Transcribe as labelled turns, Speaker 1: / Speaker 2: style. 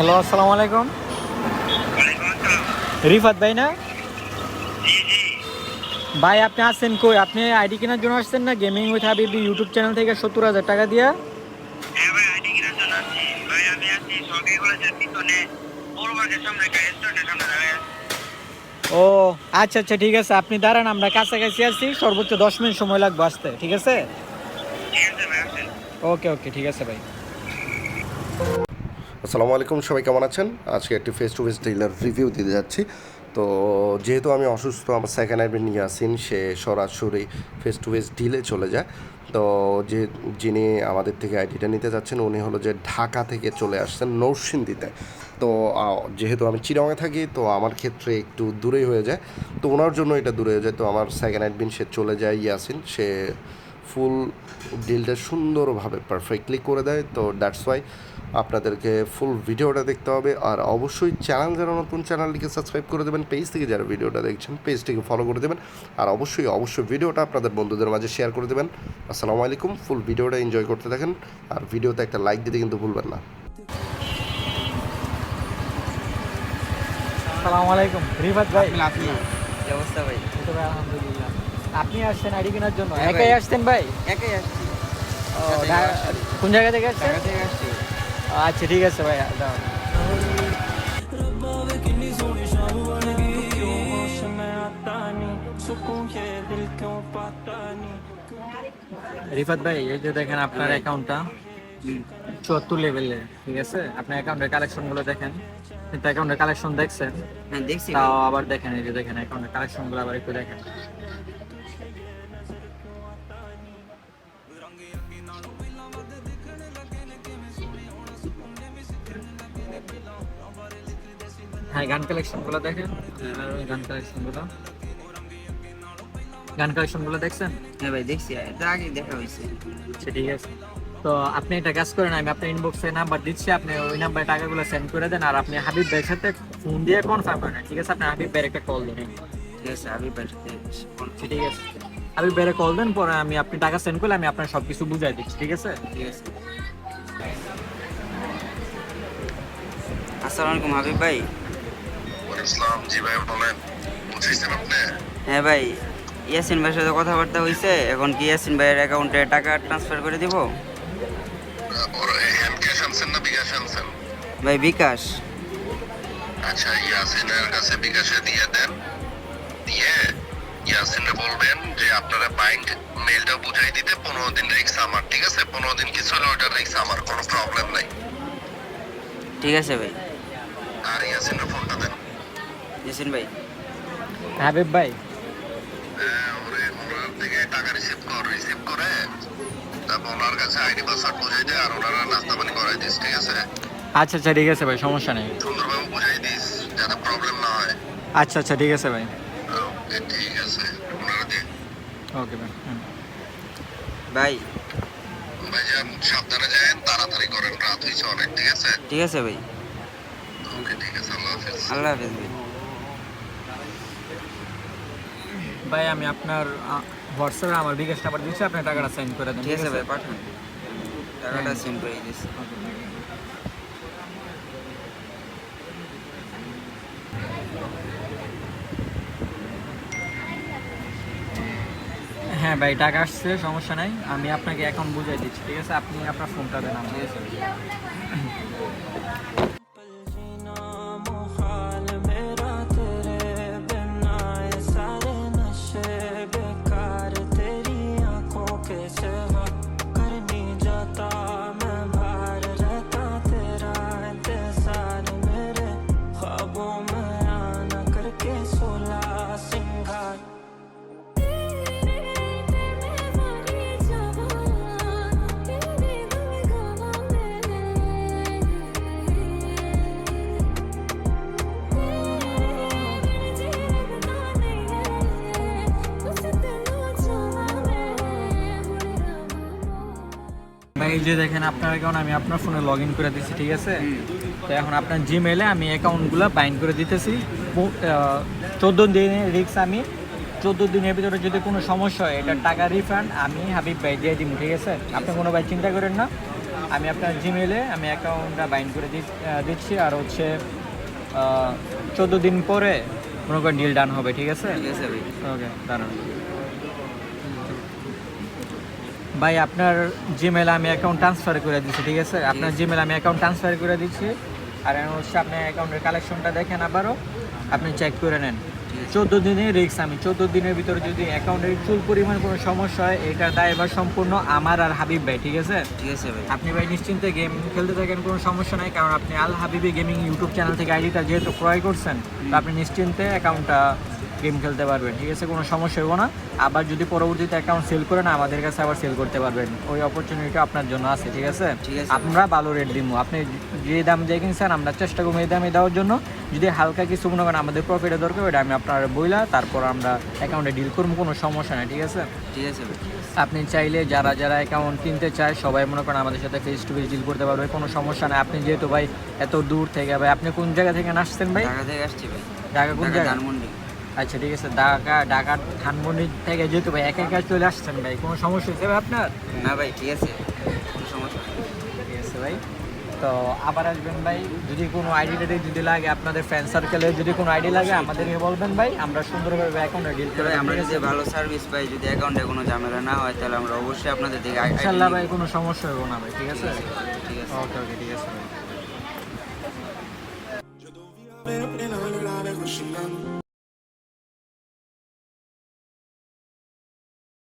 Speaker 1: Hello আসসালামু আলাইকুম। রিফাত ভাই না? ভাই আপনি আসছেন কই? আপনি আইডি কেনার জন্য আসছেন না? Gaming with Habibi YouTube channel থেকে সত্তর হাজার টাকা দিয়া?
Speaker 2: হ্যাঁ আসছি।
Speaker 1: ও আচ্ছা আচ্ছা ঠিক আছে। আপনি দাঁড়ান আমরা কাছাকাছি আছি। সর্বোচ্চ দশ মিনিট সময় লাগবে আসতে ঠিক আছে? ওকে ওকে ঠিক আছে ভাই।
Speaker 3: আসসালামু আলাইকুম, সবাই কেমন আছেন? আজকে একটি face to face dealer review দিতে যাচ্ছি। তো যেহেতু আমি অসুস্থ, আমার সেকেন্ড আইবিন ইয়াসিন সে সরাসরি ফেস টু ফেস ডিলে চলে যায়। তো যে যিনি আমাদের থেকে আইডিটা নিতে যাচ্ছেন, উনি হলো যে ঢাকা থেকে চলে আসছেন নরসিংদীতে। তো যেহেতু আমি চিরঙে থাকি, তো আমার ক্ষেত্রে একটু দূরেই হয়ে যায়। তো ওনার জন্য এটা দূরে হয়ে যায়। তো আমার সেকেন্ড আইবিন সে চলে যায় ইয়াসিন। সে ফুল ডিলটা সুন্দরভাবে পারফেক্টলি করে দেয়। তো দ্যাটস ওয়াই আপনাদেরকে ফুল ভিডিওটা দেখতে হবে। আর অবশ্যই চ্যানেল যারা নতুন চ্যানেলটিকে সাবস্ক্রাইব করে দেবেন। পেজ থেকে যারা ভিডিওটা দেখছেন পেজটিকে ফলো করে দেবেন। আর অবশ্যই অবশ্যই ভিডিওটা আপনাদের বন্ধুদের মাঝে শেয়ার করে দেবেন। আসসালামু আলাইকুম। ফুল ভিডিওটা এনজয় করতে থাকেন। আর ভিডিওতে একটা লাইক দিতে কিন্তু ভুলবেন না।
Speaker 1: আসসালামু আলাইকুম। রিফাত ভাই।
Speaker 4: আপনি কি অবস্থা ভাই
Speaker 1: আলহামদুলিল্লাহ। আপনি আসছেন আইডি কেনার জন্য?
Speaker 4: হ্যাঁ
Speaker 1: একাই আসছেন ভাই?
Speaker 4: একাই আসছি।
Speaker 1: কোন জায়গা থেকে আসছেন? আচ্ছা ঠিক আছে ভাই দাও রিফাত ভাই এই যে দেখেন আপনার অ্যাকাউন্টটা চুয়াত্তর লেভেলে ঠিক আছে? আপনার অ্যাকাউন্টের কালেকশনগুলো দেখেন। কিন্তু অ্যাকাউন্টের কালেকশন দেখছেন?
Speaker 4: হ্যাঁ দেখছি
Speaker 1: তাও আবার দেখেন এই যে দেখেন অ্যাকাউন্টের কালেকশনগুলো আবার একটু দেখেন। হ্যাঁ গান কালেকশনগুলো দেখেন। হ্যাঁ, গান কালেকশনগুলো গান কালেকশনগুলো দেখছেন?
Speaker 4: হ্যাঁ ভাই দেখছি এটা আগে দেখা হয়েছে।
Speaker 1: আচ্ছা ঠিক আছে। তো আপনি একটা কাজ করেন আমি আপনার ইনবক্সে নাম্বার দিচ্ছি আপনি ওই নাম্বারে টাকাগুলো সেন্ড করে দেন আর আপনি হাবিব ভাইয়ের সাথে ফোন দিয়ে কনফার্ম করেন ঠিক আছে? আপনি হাবিব ভাইয়ের একটা কল দেন
Speaker 4: ঠিক আছে আমি ভাইয়ের সাথে
Speaker 1: আচ্ছা, ঠিক আছে। হাবিব ভাইয়ের কল দেন পরে আমি আপনি টাকা সেন্ড করলে আমি আপনার সব কিছু বুঝাই দিচ্ছি ঠিক আছে?
Speaker 4: ঠিক আছে। আসসালামু আলাইকুম হাবিব ভাই।
Speaker 3: ইসলাম জি ভাই বলেন। বুঝেছেন আপনি?
Speaker 4: হ্যাঁ ভাই ইয়াসিন ভাইয়ের সাথে কথাবার্তা হয়েছে এখন কি ইয়াসিন ভাইয়ের অ্যাকাউন্টে টাকা ট্রান্সফার করে দিব?
Speaker 3: না বিকাশ আনছেন?
Speaker 4: ভাই বিকাশ।
Speaker 3: আচ্ছা ইয়াসিনের কাছে বিকাশে দিয়ে দেন। দিয়ে ইয়াসিনে বলবেন যে আপনারা ব্যাংক মেলটা বুঝাই দিতে পনেরো দিন রিক্স আমার ঠিক আছে? পনেরো দিন কিছু হলে ওটা রিক্স আমার কোনো প্রবলেম নাই।
Speaker 4: ঠিক আছে ভাই।
Speaker 3: আর ইয়াসিনের ফোনটা দেন।
Speaker 4: ইয়াসিন ভাই।
Speaker 1: হাবিব ভাই।
Speaker 3: হ্যাঁ, ওরে ওনার থেকে টাকা রিসিভ কর রিসিভ করে তারপর ওনার কাছে আইডি পাসওয়ার্ড বুঝাই দে আর ওনারা নাস্তা পানি করাই দিস ঠিক আছে?
Speaker 1: আচ্ছা আচ্ছা ঠিক আছে ভাই সমস্যা নেই।
Speaker 3: সুন্দরভাবে বুঝাই দিস যাতে প্রবলেম না হয়।
Speaker 1: আচ্ছা আচ্ছা ঠিক আছে ভাই।
Speaker 3: ওকে ঠিক আছে। ওনারা দেখ
Speaker 1: ওকে ভাই হুম।
Speaker 4: ভাই।
Speaker 3: ভাইজান সাবধানে যায়েন তাড়াতাড়ি করেন রাত হয়েছে অনেক ঠিক আছে?
Speaker 4: ঠিক আছে ভাই।
Speaker 3: ওকে ঠিক আছে আল্লাহ হাফেজ।
Speaker 4: আল্লাহ হাফেজ ভাই।
Speaker 1: ভাই আমি আপনার হোয়াটসঅ্যাপে আমার বিকাশ নাম্বার দিচ্ছি আপনি টাকাটা সেন্ড করে দেন
Speaker 4: ঠিক আছে ভাই পাঠান। টাকাটা সেন্ড করে দিচ্ছি
Speaker 1: হ্যাঁ ভাই টাকা আসছে সমস্যা নাই। আমি আপনাকে অ্যাকাউন্ট বুঝাই দিচ্ছি ঠিক আছে? আপনি আপনার ফোনটা দেন
Speaker 4: ঠিক আছে?
Speaker 1: এই যে দেখেন আপনার অ্যাকাউন্ট আমি আপনার ফোনে লগ ইন করে দিচ্ছি ঠিক আছে? তো এখন আপনার জিমেলে আমি অ্যাকাউন্টগুলো বাইন্ড করে দিতেছি। চোদ্দ দিনের রিক্স আমি চোদ্দ দিনের ভিতরে যদি কোনো সমস্যা হয় এটার টাকা রিফান্ড আমি হাবিব ভাই দিয়ে দিব ঠিক আছে? আপনি কোনো ভাই চিন্তা করেন না। আমি আপনার জিমেলে আমি অ্যাকাউন্টটা বাইন্ড করে দিচ্ছি আর হচ্ছে চোদ্দ দিন পরে মনে করেন ডিল ডান হবে ঠিক আছে?
Speaker 4: ঠিক আছে ভাই।
Speaker 1: ওকে দাঁড়ান। ভাই আপনার জিমেলে আমি অ্যাকাউন্ট ট্রান্সফার করে দিচ্ছি ঠিক আছে? আপনার জিমেলে আমি অ্যাকাউন্ট ট্রান্সফার করে দিচ্ছি আর এখন হচ্ছে আপনার অ্যাকাউন্টের কালেকশনটা দেখেন আবারও। আপনি চেক করে নেন। চোদ্দ দিনের রিক্স আমি চোদ্দ দিনের ভিতরে যদি অ্যাকাউন্টের চুল পরিমাণ কোনো সমস্যা হয় এটার দায় এবার সম্পূর্ণ আমার আর হাবিব ভাই ঠিক আছে?
Speaker 4: ঠিক আছে ভাই।
Speaker 1: আপনি ভাই নিশ্চিন্তে গেম খেলতে থাকেন কোনো সমস্যা নাই কারণ আপনি আল হাবিবি গেমিং ইউটিউব চ্যানেল থেকে আইডিটা যেহেতু ক্রয় করছেন আপনি নিশ্চিন্তে অ্যাকাউন্টটা গেম খেলতে পারবেন ঠিক আছে? কোনো সমস্যা হব না। আবার যদি পরবর্তীতে অ্যাকাউন্ট সেল করেন আমাদের কাছে আবার সেল করতে পারবেন। ওই অপরচুনিটি আপনার জন্য আছে ঠিক আছে? আমরা ভালো রেট দিব আপনি যে দাম দিয়ে কিনছেন আমরা চেষ্টা করব এই দামে দেওয়ার জন্য। যদি হালকা কিছু মনে করেন আমাদের প্রফিটের দরকার ওটা আমি আপনার বইলা তারপর আমরা অ্যাকাউন্টে ডিল করব কোনো সমস্যা নেই ঠিক আছে?
Speaker 4: ঠিক আছে
Speaker 1: আপনি চাইলে যারা যারা অ্যাকাউন্ট কিনতে চায় সবাই মনে করেন আমাদের সাথে ফেস টু ফেস ডিল করতে পারবে কোনো সমস্যা নেই। আপনি যেহেতু ভাই এত দূর থেকে ভাই আপনি কোন জায়গা থেকে আসছেন ভাই?
Speaker 4: ঢাকা থেকে আসছি ভাই।
Speaker 1: ঢাকা কোন জায়গা?
Speaker 4: ধানমন্ডি।
Speaker 1: আচ্ছা ঠিক আছে ঢাকা ঢাকা ধানমন্ডি থেকে যেহেতু ভাই একা একা চলে আসছেন ভাই কোনো সমস্যা হচ্ছে ভাই আপনার?
Speaker 4: না ভাই ঠিক আছে কোনো সমস্যা নেই।
Speaker 1: ঠিক আছে ভাই তো আবার আসবেন ভাই যদি কোনো আইডি টাইডি যদি লাগে আপনাদের ফ্রেন্ড সার্কেলে যদি কোনো আইডি লাগে আমাদেরকে বলবেন ভাই আমরা সুন্দরভাবে অ্যাকাউন্টে ডিল করে
Speaker 4: আমরা যদি ভালো সার্ভিস পাই যদি অ্যাকাউন্টে কোনো ঝামেলা না হয় তাহলে আমরা অবশ্যই আপনাদের আই- ID
Speaker 1: ভাই কোনো সমস্যা হবে না ভাই ঠিক আছে?
Speaker 4: ঠিক আছে
Speaker 1: ওকে ওকে ঠিক আছে ভাই।